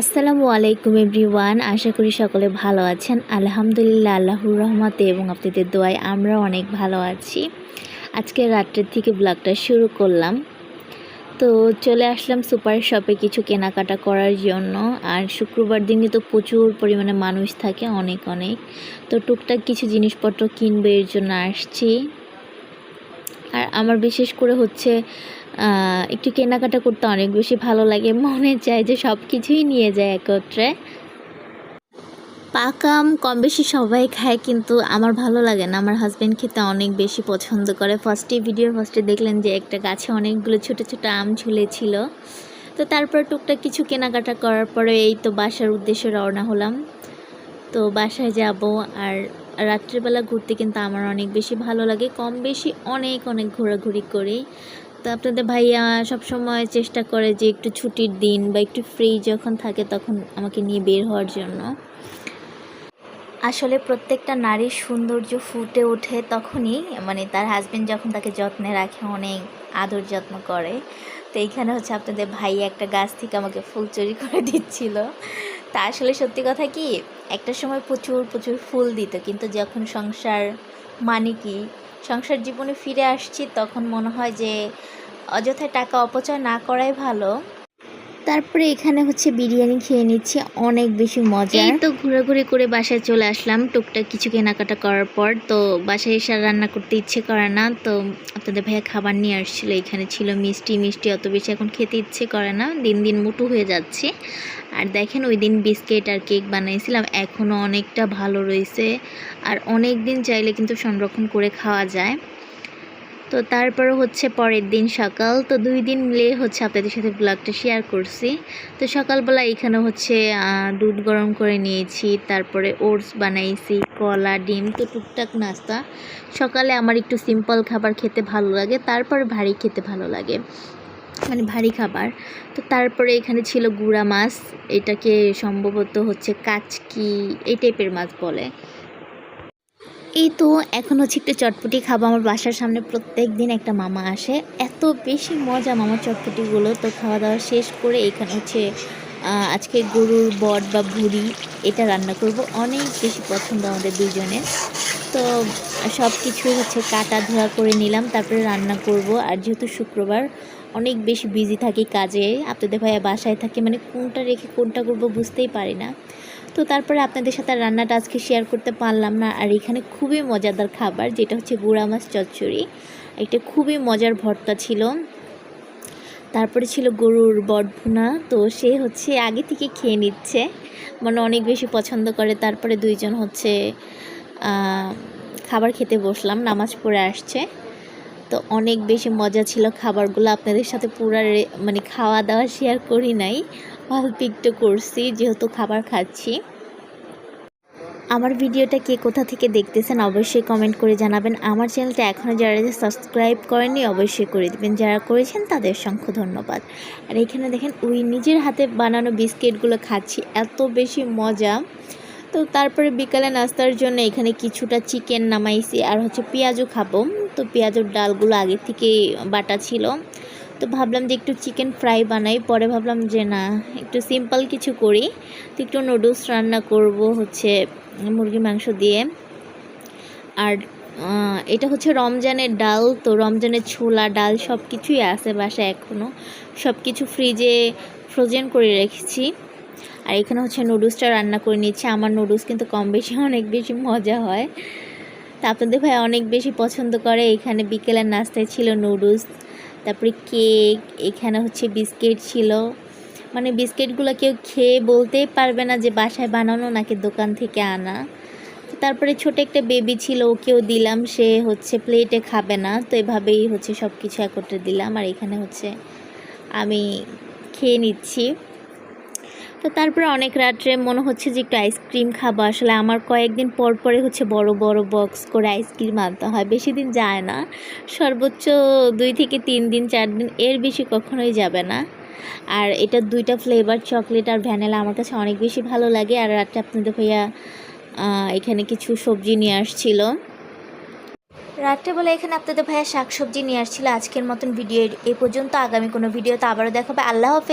আসসালামু আলাইকুম এভরিওয়ান, আশা করি সকলে ভালো আছেন। আলহামদুলিল্লাহ, আল্লাহর রহমতে এবং আপনাদের দোয়ায় আমরা অনেক ভালো আছি। আজকে রাত্রের থেকে ব্লগটা শুরু করলাম। তো চলে আসলাম সুপার শপে কিছু কেনাকাটা করার জন্য। আর শুক্রবার দিনে তো প্রচুর পরিমাণে মানুষ থাকে, অনেক অনেক। তো টুকটাক কিছু জিনিসপত্র কিনবে এর জন্য আসছি। আর আমার বিশেষ করে হচ্ছে একটু কেনাকাটা করতে অনেক বেশি ভালো লাগে। মনে চায় যে সব কিছুই নিয়ে যায় একত্রে। পাকাম কম বেশি সবাই খায়, কিন্তু আমার ভালো লাগে না। আমার হাজব্যান্ড খেতে অনেক বেশি পছন্দ করে। ফার্স্টে ভিডিও ফার্স্টে দেখলেন যে একটা গাছে অনেকগুলো ছোট ছোট আম ঝুলেছিল। তো তারপর টুকটাক কিছু কেনাকাটা করার পরে এই তো বাসার উদ্দেশ্যে রওনা হলাম। তো বাসায় যাব আর রাত্রিবেলা ঘুরতে কিন্তু আমার অনেক বেশি ভালো লাগে। কম বেশি অনেক অনেক ঘোরাঘুরি করি। তো আপনাদের ভাইয়া সবসময় চেষ্টা করে যে একটু ছুটির দিন বা একটু ফ্রি যখন থাকে তখন আমাকে নিয়ে বের হওয়ার জন্য। আসলে প্রত্যেকটা নারীর সৌন্দর্য ফুটে ওঠে তখনই মানে তার হাজব্যান্ড যখন তাকে যত্নে রাখে, অনেক আদর যত্ন করে। তো এইখানে হচ্ছে আপনাদের ভাই একটা গাছ থেকে আমাকে ফুল চুরি করে দিচ্ছিল। তা আসলে সত্যি কথা কি, একটা সময় প্রচুর প্রচুর ফুল দিত। কিন্তু যখন সংসার মানে কি সংসার জীবনে ফিরে আসছি তখন মনে হয় যে অযথায় টাকা অপচয় না করাই ভালো। তারপরে এখানে হচ্ছে বিরিয়ানি খেয়ে নিচ্ছি, অনেক বেশি মজা এই তো ঘোরাঘুরি করে বাসায় চলে আসলাম, টুকটাক কিছু কেনাকাটা করার পর। তো বাসায় এসে রান্না করতে ইচ্ছে করে না, তো আপনাদের ভাইয়া খাবার নিয়ে আসছিল। এখানে ছিল মিষ্টি মিষ্টি অত বেশি এখন খেতে ইচ্ছে করে না, দিন দিন মোটু হয়ে যাচ্ছে। আর দেখেন ওই দিন বিস্কিট আর কেক বানিয়েছিলাম এখনও অনেকটা ভালো রয়েছে। আর অনেক দিন চাইলে কিন্তু সংরক্ষণ করে খাওয়া যায়। তো তারপরে হচ্ছে পরের দিন সকাল। তো দুই দিন মিলে হচ্ছে আপনাদের সাথে ব্লগটা শেয়ার করছি। তো সকালবেলা এখানে হচ্ছে দুধ গরম করে নিয়েছি, তারপরে ওটস বানাইছি, কলা, ডিম, তো টুকটাক নাস্তা। সকালে আমার একটু সিম্পল খাবার খেতে ভালো লাগে, তারপরে ভারী খেতে ভালো লাগে। মানে ভারী খাবার। তো তারপরে এখানে ছিল গুড়া মাছ, এটাকে সম্ভবত হচ্ছে কাচকি, এই টাইপের মাছ বলে। এই তো, এখন হচ্ছে একটু চটপটি খাব। আমার বাসার সামনে প্রত্যেক দিন একটা মামা আসে। এত বেশি মজা মামার চটপটিগুলো। তো খাওয়া দাওয়া শেষ করে এখানে হচ্ছে আজকে গরুর বট বা ভুড়ি এটা রান্না করব। অনেক বেশি পছন্দ আমাদের দুজনের তো সব কিছুই হচ্ছে কাটা ধোয়া করে নিলাম, তারপরে রান্না করব। আর যেহেতু শুক্রবার, অনেক বেশি বিজি থাকি কাজে। আপনাদের ভাইয়া বাসায় থাকে মানে কোনটা রেখে কোনটা করব বুঝতেই পারি না। তো তারপরে আপনাদের সাথে রান্নাটা আজকে শেয়ার করতে পারলাম না। আর এখানে খুবই মজাদার খাবার, যেটা হচ্ছে গুঁড়া মাছ চচ্চড়ি। একটা খুবই মজার ভর্তা ছিল। তারপরে ছিল গরুর বটভুনা, তো সে হচ্ছে আগে থেকে খেয়ে নিচ্ছে। মানে অনেক বেশি পছন্দ করে। তারপরে দুইজন হচ্ছে খাবার খেতে বসলাম, নামাজ পড়ে আসছে। তো অনেক বেশি মজা ছিল খাবারগুলো। আপনাদের সাথে পুরা মানে খাওয়া দাওয়া শেয়ার করি নাই। অল্প একটু করছি, যেহেতু খাবার খাচ্ছি। আমার ভিডিওটা কে কোথা থেকে দেখতেছেন অবশ্যই কমেন্ট করে জানাবেন। আমার চ্যানেলটা এখনও যারা যে সাবস্ক্রাইব করেননি অবশ্যই করে দেবেন। যারা করেছেন তাদের অসংখ্য ধন্যবাদ। আর এখানে দেখেন, ওই নিজের হাতে বানানো বিস্কিটগুলো খাচ্ছি, এত বেশি মজা। তো তারপরে বিকালে নাস্তার জন্য এখানে কিছুটা চিকেন নামাইছি, আর হচ্ছে পেঁয়াজও খাব। তো পেঁয়াজের ডালগুলো আগে থেকেই বাটা ছিল। তো ভাবলাম যে একটু চিকেন ফ্রাই বানাই, পরে ভাবলাম যে না, একটু সিম্পল কিছু করি। তো একটু নুডলস রান্না করব হচ্ছে মুরগি মাংস দিয়ে। আর এটা হচ্ছে রমজানের ডাল, তো রমজানের ছোলা, ডাল সব কিছুই আছে বাসায় এখনও সব কিছু ফ্রিজে ফ্রোজেন করে রেখেছি। আর এখানে হচ্ছে নুডলসটা রান্না করে নিচ্ছি। আমার নুডলস কিন্তু কম বেশি, অনেক বেশি মজা হয়। তা আপনাদের ভাই অনেক বেশি পছন্দ করে। এখানে বিকেলের নাস্তায় ছিল নুডলস তারপরে কেক, এখানে হচ্ছে বিস্কিট ছিল। মানে বিস্কিটগুলো কেউ খেয়ে বলতেই পারবে না যে বাসায় বানানো নাকি দোকান থেকে আনা। তারপরে ছোট একটা বেবি ছিল, ওকেও দিলাম। সে হচ্ছে প্লেটে খাবে না, তো এভাবেই হচ্ছে সব কিছু একত্রে দিলাম। আর এখানে হচ্ছে আমি খেয়ে নিচ্ছি। তো তারপরে অনেক রাত্রে মনে হচ্ছে যে একটু আইসক্রিম খাব। আসলে আমার কয়েকদিন পর পরে হচ্ছে বড় বড় বক্স করে আইসক্রিম আনতে হয়। বেশি দিন যায় না। সর্বোচ্চ দুই থেকে তিন দিন, চার দিন এর বেশি কখনোই যাবে না। আর এটা দুইটা ফ্লেভার চকলেট আর ভ্যানিলা আমার কাছে অনেক বেশি ভালো লাগে। আর রাত্রে আপনাদের ভাইয়া এখানে কিছু সবজি নিয়ে আসছিল। রাত্রেবেলা এখানে আপনাদের ভাইয়া শাকসবজি নিয়ে আসছিল। আজকের মতন ভিডিও এ পর্যন্ত। আগামী কোনো ভিডিওতে আবারও দেখাবে। আল্লাহ হাফেজ।